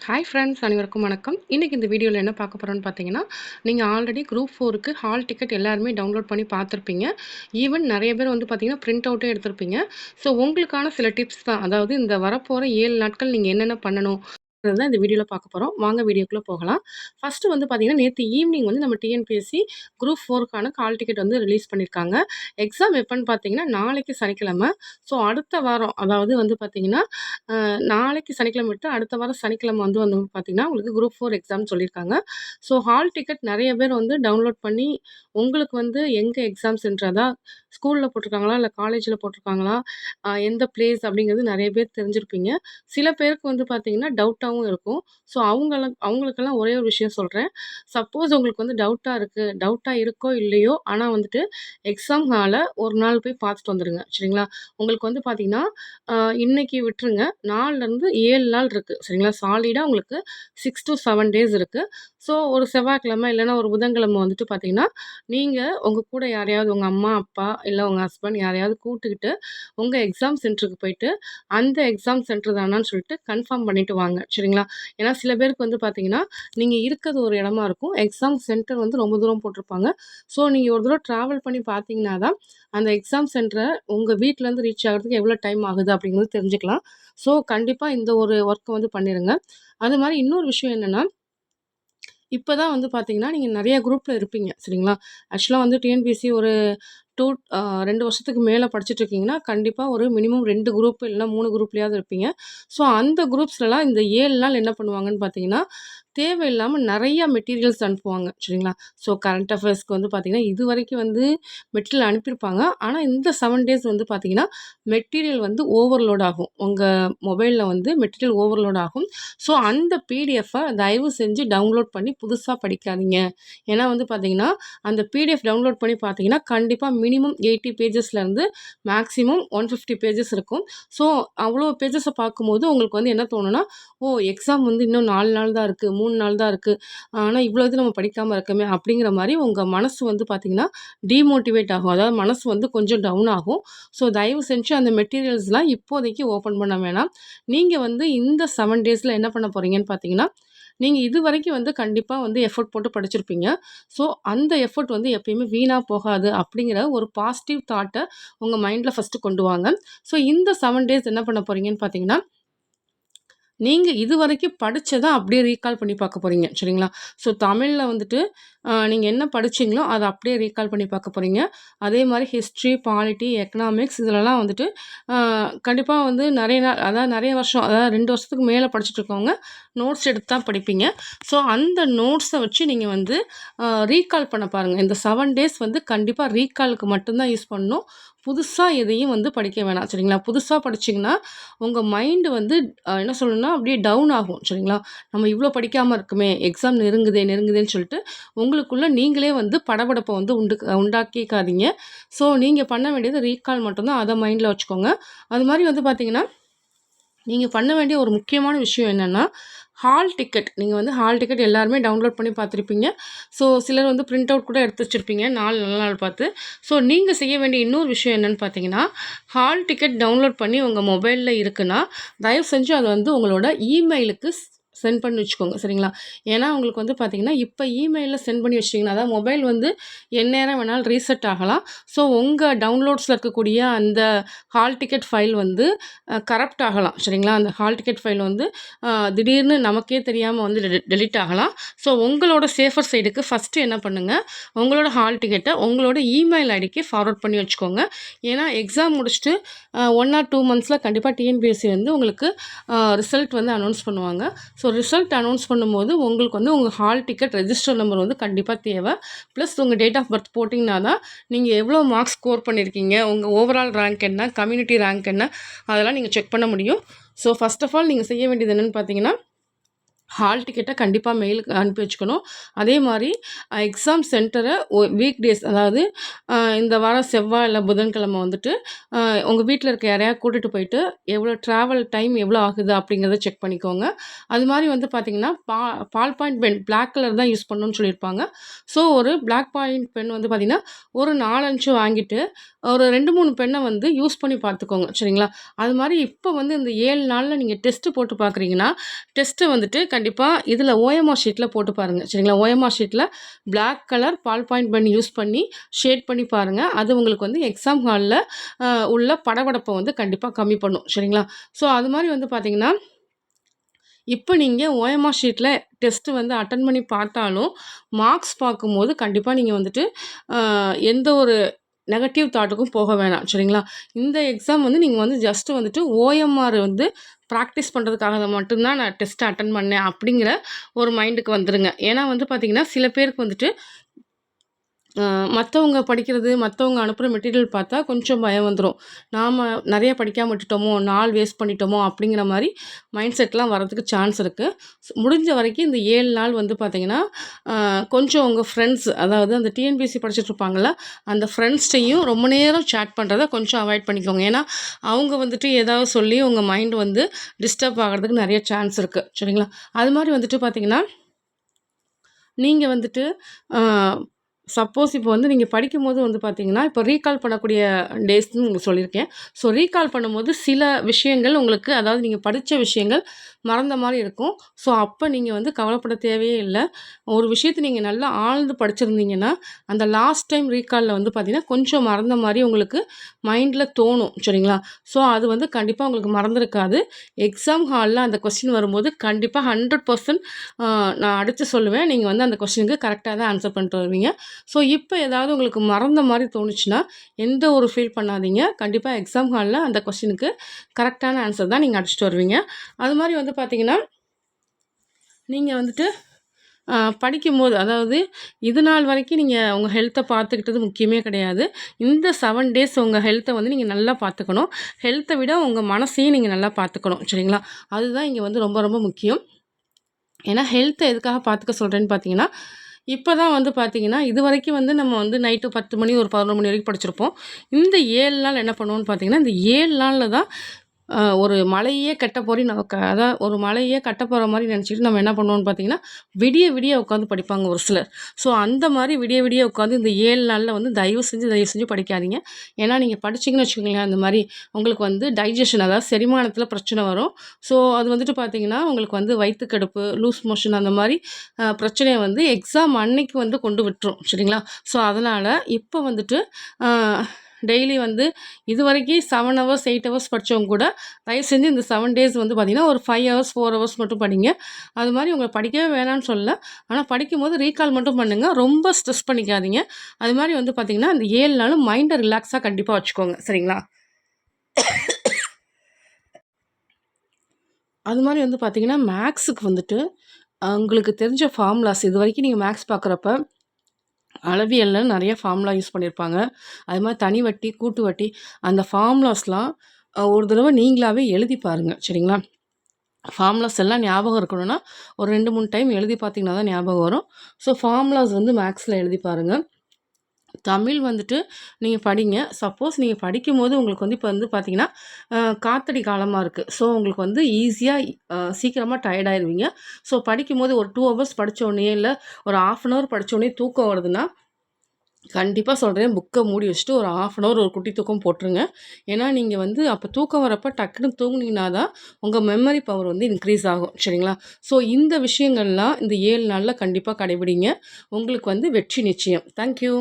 Hi friends அனைவருக்கும் வணக்கம். இன்றைக்கி இந்த வீடியோவில் என்ன பார்க்க போகிறோன்னு பார்த்தீங்கன்னா நீங்கள் ஆல்ரெடி குரூப் ஃபோருக்கு ஹால் டிக்கெட் எல்லாருமே டவுன்லோட் பண்ணி பார்த்துருப்பீங்க. ஈவன் நிறைய பேர் வந்து பார்த்தீங்கன்னா பிரிண்ட் அவுட்டே எடுத்திருப்பீங்க. ஸோ உங்களுக்கான சில டிப்ஸ் தான். அதாவது இந்த வரப்போகிற ஏழு நாட்கள் நீங்கள் என்னென்ன பண்ணணும்? தான் இந்த வீடியோவில் பார்க்க போகிறோம் வாங்க வீடியோக்குள்ளே போகலாம். ஃபஸ்ட்டு வந்து பார்த்தீங்கன்னா நேற்று ஈவினிங் வந்து நம்ம டிஎன்பிஎஸ்சி குரூப் ஃபோருக்கான கால் டிக்கெட் வந்து ரிலீஸ் பண்ணியிருக்காங்க எக்ஸாம் எப்போன்னு பார்த்தீங்கன்னா நாளைக்கு சனிக்கிழமை. ஸோ அடுத்த வாரம் அதாவது வந்து பார்த்தீங்கன்னா நாளைக்கு சனிக்கிழமை விட்டு அடுத்த வாரம் சனிக்கிழமை வந்து வந்து பார்த்தீங்கன்னா உங்களுக்கு குரூப் ஃபோர் எக்ஸாம் சொல்லியிருக்காங்க ஸோ ஹால் டிக்கெட் நிறைய பேர் வந்து டவுன்லோட் பண்ணி உங்களுக்கு வந்து எங்கே எக்ஸாம் சென்டர் ஸ்கூலில் போட்டிருக்காங்களா இல்லை காலேஜில் போட்டிருக்காங்களா எந்த பிளேஸ் அப்படிங்கிறது நிறைய பேர் தெரிஞ்சிருப்பீங்க. சில பேருக்கு வந்து பார்த்தீங்கன்னா டவுட்டாகவும் இருக்கும். ஸோ அவங்கள அவங்களுக்கெல்லாம் ஒரே ஒரு விஷயம் சொல்கிறேன் சப்போஸ் உங்களுக்கு வந்து டவுட்டாக இருக்குது டவுட்டாக இருக்கோ இல்லையோ ஆனால் வந்துட்டு எக்ஸாம் ஹாலை ஒரு நாள் போய் பார்த்துட்டு வந்துடுங்க சரிங்களா? உங்களுக்கு வந்து பார்த்தீங்கன்னா இன்றைக்கி விட்டுருங்க. நாலுலேருந்து ஏழு நாள் இருக்குது சரிங்களா? சாலிடாக உங்களுக்கு சிக்ஸ் டு செவன் டேஸ் இருக்குது ஸோ ஒரு செவ்வாய்க்கிழமை இல்லைன்னா ஒரு புதன்கிழமை வந்துட்டு பார்த்தீங்கன்னா நீங்கள் உங்கள் கூட யாரையாவது உங்கள் அம்மா அப்பா இல்லை உங்கள் ஹஸ்பண்ட் யாரையாவது கூப்பிட்டுக்கிட்டு உங்கள் எக்ஸாம் சென்டருக்கு போயிட்டு அந்த எக்ஸாம் சென்டர் தானான்னு சொல்லிட்டு கன்ஃபார்ம் பண்ணிட்டு வாங்க. சரிங்களா? ஏன்னா சில பேருக்கு வந்து பார்த்தீங்கன்னா நீங்கள் இருக்கிறது ஒரு இடமா இருக்கும். எக்ஸாம் சென்டர் வந்து ரொம்ப தூரம் போட்டிருப்பாங்க. ஸோ நீங்கள் ஒரு தூரம் ட்ராவல் பண்ணி பார்த்தீங்கன்னா தான் அந்த எக்ஸாம் சென்டரை உங்கள் வீட்டிலேருந்து ரீச் ஆகிறதுக்கு எவ்வளோ டைம் ஆகுது அப்படிங்கிறது தெரிஞ்சுக்கலாம். ஸோ கண்டிப்பாக இந்த ஒரு ஒர்க்கை வந்து பண்ணிடுங்க அது மாதிரி இன்னொரு விஷயம் என்னென்னா இப்போ தான் வந்து பார்த்தீங்கன்னா நீங்கள் நிறையா குரூப்பில் இருப்பீங்க சரிங்களா? ஆக்சுவலாக வந்து டிஎன்பிஎஸ்சி ஒரு டூ ரெண்டு வருஷத்துக்கு மேலே படிச்சுட்டு இருக்கீங்கன்னா கண்டிப்பாக ஒரு மினிமம் ரெண்டு குரூப் இல்லைனா மூணு குரூப்லேயாவது இருப்பீங்க. ஸோ அந்த குரூப்ஸ்லலாம் இந்த ஏழு நாள் என்ன பண்ணுவாங்கன்னு பார்த்தீங்கன்னா தேவையில்லாமல் நிறையா மெட்டீரியல்ஸ் அனுப்புவாங்க. சரிங்களா? ஸோ கரண்ட் அஃபேர்ஸ்க்கு வந்து பார்த்தீங்கன்னா இது வரைக்கும் வந்து மெட்டீரியல் அனுப்பியிருப்பாங்க. ஆனால் இந்த செவன் டேஸ் வந்து பார்த்தீங்கன்னா மெட்டீரியல் வந்து ஓவர்லோட் ஆகும். உங்கள் மொபைலில் வந்து மெட்டீரியல் ஓவர்லோட் ஆகும். ஸோ அந்த பிடிஎஃப்பை தயவு செஞ்சு டவுன்லோட் பண்ணி புதுசாக படிக்காதீங்க. ஏன்னா வந்து பார்த்தீங்கன்னா அந்த பிடிஎஃப் டவுன்லோட் பண்ணி பார்த்தீங்கன்னா கண்டிப்பாக மினிமம் எயிட்டி பேஜஸ்லேருந்து மேக்ஸிமம் ஒன் ஃபிஃப்டி பேஜஸ் இருக்கும். ஸோ அவ்வளோ பேஜஸை பார்க்கும்போது உங்களுக்கு வந்து என்ன தோணுன்னா ஓ எக்ஸாம் வந்து இன்னும் நாலு நாள் தான் இருக்குது மூணு நாள் தான் இருக்குது ஆனால் இவ்வளோ இது நம்ம படிக்காமல் இருக்கமே அப்படிங்கிற மாதிரி உங்கள் மனசு வந்து பார்த்திங்கன்னா டீமோட்டிவேட் ஆகும். அதாவது மனசு வந்து கொஞ்சம் டவுன் ஆகும். ஸோ தயவு செஞ்சு அந்த மெட்டீரியல்ஸ்லாம் இப்போதைக்கு ஓப்பன் பண்ண வேணாம். நீங்கள் வந்து இந்த செவன் டேஸில் என்ன பண்ண போகிறீங்கன்னு பார்த்தீங்கன்னா நீங்கள் இது வரைக்கும் வந்து கண்டிப்பாக வந்து எஃபோர்ட் போட்டு படிச்சிருப்பீங்க. ஸோ அந்த எஃபோர்ட் வந்து எப்பயுமே வீணாக போகாது அப்படிங்கிற ஒரு பாசிட்டிவ் தாட்டை உங்கள் மைண்டில் ஃபஸ்ட்டு கொண்டு வாங்க. ஸோ இந்த செவன் டேஸ் என்ன பண்ண போகிறீங்கன்னு பார்த்தீங்கன்னா நீங்கள் இது வரைக்கும் படித்ததை அப்படியே ரீகால் பண்ணி பார்க்க போகிறீங்க சரிங்களா? ஸோ தமிழில் வந்துட்டு நீங்கள் என்ன படிச்சீங்களோ அதை அப்படியே ரீகால் பண்ணி பார்க்க போகிறீங்க அதே மாதிரி ஹிஸ்ட்ரி பாலிட்டி எக்கனாமிக்ஸ் இதிலலாம் வந்துட்டு கண்டிப்பாக வந்து நிறைய நாள் அதாவது நிறைய வருஷம் அதாவது ரெண்டு வருஷத்துக்கு மேலே படிச்சுட்டு இருக்கவங்க நோட்ஸ் எடுத்து தான் படிப்பீங்க. ஸோ அந்த நோட்ஸை வச்சு நீங்கள் வந்து ரீகால் பண்ண பாருங்கள் இந்த செவன் டேஸ் வந்து கண்டிப்பாக ரீகாலுக்கு மட்டும்தான் யூஸ் பண்ணணும். புதுசாக எதையும் வந்து படிக்க வேணாம் சரிங்களா? புதுசாக படிச்சிங்கன்னா உங்கள் மைண்டு வந்து என்ன சொல்லணும்னா அப்படியே டவுன் ஆகும் சரிங்களா? நம்ம இவ்வளோ படிக்காமல் இருக்குமே எக்ஸாம் நெருங்குதே நெருங்குதேன்னு சொல்லிட்டு உங்களுக்குள்ளே நீங்களே வந்து படபடப்பை வந்து உண்டு உண்டாக்கிக்காதீங்க. ஸோ நீங்கள் பண்ண வேண்டியது ரீகால் மட்டும்தான். அதை மைண்டில் வச்சுக்கோங்க. அது மாதிரி வந்து பார்த்திங்கன்னா நீங்கள் பண்ண வேண்டிய ஒரு முக்கியமான விஷயம் என்னென்னா ஹால் டிக்கெட் நீங்கள் வந்து ஹால் டிக்கெட் எல்லாருமே டவுன்லோட் பண்ணி பார்த்துருப்பீங்க. ஸோ சிலர் வந்து பிரிண்ட் அவுட் கூட எடுத்து வச்சுருப்பீங்க. நாலு நல்ல நாள் பார்த்து. ஸோ நீங்கள் செய்ய வேண்டிய இன்னொரு விஷயம் என்னென்னு பார்த்தீங்கன்னா ஹால் டிக்கெட் டவுன்லோட் பண்ணி உங்கள் மொபைலில் இருக்குன்னா தயவு செஞ்சு அதை வந்து உங்களோட இமெயிலுக்கு சென்ட் பண்ணி வச்சுக்கோங்க சரிங்களா? ஏன்னா உங்களுக்கு வந்து பார்த்தீங்கன்னா இப்போ இமெயிலில் சென்ட் பண்ணி வச்சிட்டிங்கன்னா அதாவது மொபைல் வந்து எந்நேரம் வேணாலும் ரீசெட் ஆகலாம். ஸோ உங்கள் டவுன்லோட்ஸில் இருக்கக்கூடிய அந்த ஹால் டிக்கெட் ஃபைல் வந்து கரப்ட் ஆகலாம் சரிங்களா? அந்த ஹால் டிக்கெட் ஃபைல் வந்து திடீர்னு நமக்கே தெரியாமல் வந்து டெலிட் ஆகலாம். ஸோ உங்களோட சேஃபர் சைடுக்கு ஃபஸ்ட்டு என்ன பண்ணுங்கள் உங்களோட ஹால் டிக்கெட்டை உங்களோட இமெயில் ஐடிக்கு ஃபார்வர்ட் பண்ணி வச்சுக்கோங்க. ஏன்னா எக்ஸாம் முடிச்சுட்டு ஒன் ஆர் டூ மந்த்ஸில் கண்டிப்பாக டிஎன்பிஎஸ்சி வந்து உங்களுக்கு ரிசல்ட் வந்து அனௌன்ஸ் பண்ணுவாங்க. ஸோ ஸோ ரிசல்ட் அனௌன்ஸ் பண்ணும்போது உங்களுக்கு வந்து உங்கள் ஹால் டிக்கெட் ரெஜிஸ்டர் நம்பர் வந்து கண்டிப்பாக தேவை. ப்ளஸ் உங்கள் டேட் ஆஃப் பர்த் போட்டிங்கன்னா தான் நீங்கள் எவ்வளோ மார்க்ஸ் ஸ்கோர் பண்ணியிருக்கீங்க உங்கள் ஓவரால் ரேங்க் என்ன கம்யூனிட்டி ரேங்க் என்ன அதெல்லாம் நீங்கள் செக் பண்ண முடியும். ஸோ ஃபஸ்ட் ஆஃப் ஆல் நீங்கள் செய்ய வேண்டியது என்னென்னு பார்த்தீங்கன்னா ஹால் டிக்கெட்டை கண்டிப்பாக மெயிலுக்கு அனுப்பி வச்சுக்கணும். அதே மாதிரி எக்ஸாம் சென்டரை வீக் டேஸ் அதாவது இந்த வாரம் செவ்வாய் இல்லை புதன்கிழமை வந்துட்டு உங்கள் வீட்டில் இருக்க யாரையா கூட்டிகிட்டு போயிட்டு எவ்வளோ ட்ராவல் டைம் எவ்வளோ ஆகுது அப்படிங்கிறத செக் பண்ணிக்கோங்க. அது மாதிரி வந்து பார்த்திங்கன்னா பா ball point pen black colour தான் யூஸ் பண்ணணும்னு சொல்லியிருப்பாங்க. ஸோ ஒரு பிளாக் பாயிண்ட் பென் வந்து பார்த்திங்கன்னா ஒரு நாலஞ்சு வாங்கிட்டு ஒரு ரெண்டு மூணு பெண்ணை வந்து யூஸ் பண்ணி பார்த்துக்கோங்க சரிங்களா? அது மாதிரி இப்போ வந்து இந்த ஏழு நாளில் நீங்கள் டெஸ்ட்டு போட்டு பார்க்குறீங்கன்னா டெஸ்ட்டு வந்துட்டு கண்டிப்பாக இதில் ஓஎம்ஆர் ஷீட்டில் போட்டு பாருங்கள் சரிங்களா? ஓஎம்ஆர் ஷீட்டில் பிளாக் கலர் பால் பாயிண்ட் பண்ணி யூஸ் பண்ணி ஷேட் பண்ணி பாருங்கள் அது உங்களுக்கு வந்து எக்ஸாம் ஹாலில் உள்ள படபடப்பை வந்து கண்டிப்பாக கம்மி பண்ணும். சரிங்களா? ஸோ அது மாதிரி வந்து பார்த்தீங்கன்னா இப்போ நீங்கள் ஓஎம்ஆர் ஷீட்டில் டெஸ்ட்டு வந்து அட்டன் பண்ணி பார்த்தாலும் மார்க்ஸ் பார்க்கும்போது கண்டிப்பாக நீங்கள் வந்துட்டு எந்த ஒரு நெகட்டிவ் தாட்டுக்கும் போக வேணாம். சரிங்களா? இந்த எக்ஸாம் வந்து நீங்கள் வந்து ஜஸ்ட்டு வந்துட்டு ஓஎம்ஆர் வந்து ப்ராக்டிஸ் பண்ணுறதுக்காக மட்டும்தான் நான் டெஸ்ட்டை அட்டன் பண்ணேன் அப்படிங்கிற ஒரு மைண்டுக்கு வந்துடுங்க ஏன்னா வந்து பார்த்திங்கன்னா சில பேருக்கு வந்துட்டு மற்றவங்க படிக்கிறது மற்றவங்க அனுப்புகிற மெட்டீரியல் பார்த்தா கொஞ்சம் பயம் வந்துடும் நாம் நிறைய படிக்காம விட்டுட்டோமோ நாள் வேஸ்ட் பண்ணிட்டோமோ அப்படிங்கிற மாதிரி மைண்ட் செட்லாம் வரதுக்கு சான்ஸ் இருக்குது முடிஞ்ச வரைக்கும் இந்த ஏழு நாள் வந்து பார்த்திங்கன்னா கொஞ்சம் உங்கள் ஃப்ரெண்ட்ஸ் அதாவது அந்த டிஎன்பிஎஸ்சி படிச்சுட்டு இருப்பாங்கள அந்த ஃப்ரெண்ட்ஸ்டையும் ரொம்ப நேரம் சேட் பண்ணுறத கொஞ்சம் அவாய்ட் பண்ணிக்கோங்க. ஏன்னா அவங்க வந்துட்டு ஏதாவது சொல்லி உங்கள் மைண்ட் வந்து டிஸ்டர்ப் ஆகிறதுக்கு நிறைய சான்ஸ் இருக்குது சரிங்களா? அது மாதிரி வந்துட்டு பார்த்திங்கன்னா நீங்கள் வந்துட்டு சப்போஸ் இப்போ வந்து நீங்கள் படிக்கும்போது வந்து பார்த்தீங்கன்னா இப்போ ரீகால் பண்ணக்கூடிய டேஸ்னு உங்களுக்கு சொல்லியிருக்கேன். ஸோ ரீகால் பண்ணும்போது சில விஷயங்கள் உங்களுக்கு அதாவது நீங்கள் படித்த விஷயங்கள் மறந்த மாதிரி இருக்கும். ஸோ அப்போ நீங்கள் வந்து கவலைப்பட தேவையே இல்லை. ஒரு விஷயத்தை நீங்கள் நல்லா ஆழ்ந்து படிச்சிருந்தீங்கன்னா அந்த லாஸ்ட் டைம் ரீகாலில் வந்து பார்த்தீங்கன்னா கொஞ்சம் மறந்த மாதிரி உங்களுக்கு மைண்டில் தோணும் சரிங்களா? ஸோ அது வந்து கண்டிப்பாக உங்களுக்கு மறந்துருக்காது. எக்ஸாம் ஹாலில் அந்த கொஸ்டின் வரும்போது கண்டிப்பாக ஹண்ட்ரட் பர்சன்ட் நான் அடித்து சொல்லுவேன். நீங்கள் வந்து அந்த கொஸ்டினுக்கு கரெக்டாக தான் ஆன்சர் பண்ணிட்டு வருவீங்க. ஸோ இப்போ ஏதாவது உங்களுக்கு மறந்த மாதிரி தோணுச்சுன்னா எந்த ஒரு ஃபீல் பண்ணாதீங்க. கண்டிப்பாக எக்ஸாம் ஹாலில் அந்த கொஸ்டினுக்கு கரெக்டான ஆன்சர் தான் நீங்கள் அடிச்சுட்டு வருவீங்க. அது மாதிரி வந்து பார்த்தீங்கன்னா நீங்கள் வந்துட்டு படிக்கும்போது அதாவது இது நாள் வரைக்கும் நீங்கள் உங்கள் ஹெல்த்தை பார்த்துக்கிட்டது முக்கியமே கிடையாது. இந்த செவன் டேஸ் உங்கள் ஹெல்த்தை வந்து நீங்கள் நல்லா பார்த்துக்கணும். ஹெல்த்தை விட உங்கள் மனசையும் நீங்கள் நல்லா பார்த்துக்கணும் சரிங்களா? அதுதான் இங்கே வந்து ரொம்ப ரொம்ப முக்கியம். ஏன்னா ஹெல்த்தை எதுக்காக பார்த்துக்க சொல்கிறேன்னு பார்த்தீங்கன்னா இப்போ தான் வந்து பார்த்தீங்கன்னா இது வரைக்கும் வந்து நம்ம வந்து நைட்டு பத்து மணி ஒரு பதினொரு மணி வரைக்கும் படிச்சிருப்போம். இந்த ஏழு நாள் என்ன பண்ணுவோம்னு பார்த்தீங்கன்னா இந்த ஏழு நாளில் தான் ஒரு மலையே கட்ட போறி நமக்கு அதான் ஒரு மலையே கட்ட போகிற மாதிரி நினச்சிட்டு நம்ம என்ன பண்ணுவோம்னு பார்த்தீங்கன்னா விடிய விடிய உட்காந்து படிப்பாங்க ஒரு சிலர். ஸோ அந்த மாதிரி விடிய விடிய உட்காந்து இந்த ஏழு நாளில் வந்து தயவு செஞ்சு தயவு செஞ்சு படிக்காதீங்க. ஏன்னா நீங்கள் படிச்சிங்கன்னு வச்சுக்கோங்களேன் அந்த மாதிரி உங்களுக்கு வந்து டைஜஷன் அதாவது செரிமானத்தில் பிரச்சனை வரும். ஸோ அது வந்துட்டு பார்த்தீங்கன்னா உங்களுக்கு வந்து வயிற்றுக்கடுப்பு லூஸ் மோஷன் அந்த மாதிரி பிரச்சனையை வந்து எக்ஸாம் அன்னைக்கு வந்து கொண்டு விட்டுரும். சரிங்களா? ஸோ அதனால் இப்போ வந்துட்டு டெய்லி வந்து இது வரைக்கும் செவன் ஹவர்ஸ் எயிட் ஹவர்ஸ் படித்தவங்க கூட தயவு செஞ்சு இந்த செவன் டேஸ் வந்து பார்த்திங்கன்னா ஒரு ஃபைவ் ஹவர்ஸ் ஃபோர் ஹவர்ஸ் மட்டும் படிங்க. அது மாதிரி உங்களை படிக்கவே வேணாம்னு சொல்லல. ஆனால் படிக்கும்போது ரீகால் மட்டும் பண்ணுங்கள் ரொம்ப ஸ்ட்ரெஸ் பண்ணிக்காதீங்க. அது மாதிரி வந்து பார்த்திங்கன்னா இந்த ஏழு நாளும் மைண்டை ரிலாக்ஸாக கண்டிப்பாக வச்சுக்கோங்க. சரிங்களா? அது மாதிரி வந்து பார்த்திங்கன்னா மேக்ஸுக்கு வந்துட்டு உங்களுக்கு தெரிஞ்ச ஃபார்முலாஸ் இது வரைக்கும் நீங்கள் மேக்ஸ் பார்க்குறப்ப அளவியலில் நிறைய ஃபார்முலா யூஸ் பண்ணியிருப்பாங்க அது மாதிரி தனி வட்டி கூட்டு வட்டி அந்த ஃபார்முலாஸ்லாம் ஒரு தடவை நீங்களாகவே எழுதி பாருங்கள் சரிங்களா? ஃபார்முலாஸ் எல்லாம் ஞாபகம் இருக்கணும்னா ஒரு ரெண்டு மூணு டைம் எழுதி பார்த்தீங்கன்னா தான் ஞாபகம் வரும். ஸோ ஃபார்முலாஸ் வந்து மேக்ஸில் எழுதி பாருங்கள் தமிழ் வந்துட்டு நீங்கள் படிங்க. சப்போஸ் நீங்கள் படிக்கும்போது உங்களுக்கு வந்து இப்போ வந்து பார்த்தீங்கன்னா காத்தடி காலமாக இருக்குது ஸோ உங்களுக்கு வந்து ஈஸியாக சீக்கிரமாக டயர்டாயிருவீங்க ஸோ படிக்கும் போது ஒரு டூ ஹவர்ஸ் படித்தோடனே இல்லை ஒரு ஆஃப் அன் ஹவர் படித்தோடனே தூக்கம் வருதுன்னா கண்டிப்பாக சொல்கிறேன் புக்கை மூடி வச்சுட்டு ஒரு ஆஃப் அன் ஹவர் ஒரு குட்டி தூக்கம் போட்டுருங்க. ஏன்னா நீங்கள் வந்து அப்போ தூக்கம் வரப்போ டக்குன்னு தூங்குனீங்கன்னா தான் உங்கள் மெமரி பவர் வந்து இன்க்ரீஸ் ஆகும். சரிங்களா? ஸோ இந்த விஷயங்கள்லாம் இந்த ஏழு நாளில் கண்டிப்பாக கடைபிடிங்க. உங்களுக்கு வந்து வெற்றி நிச்சயம். தேங்க்யூ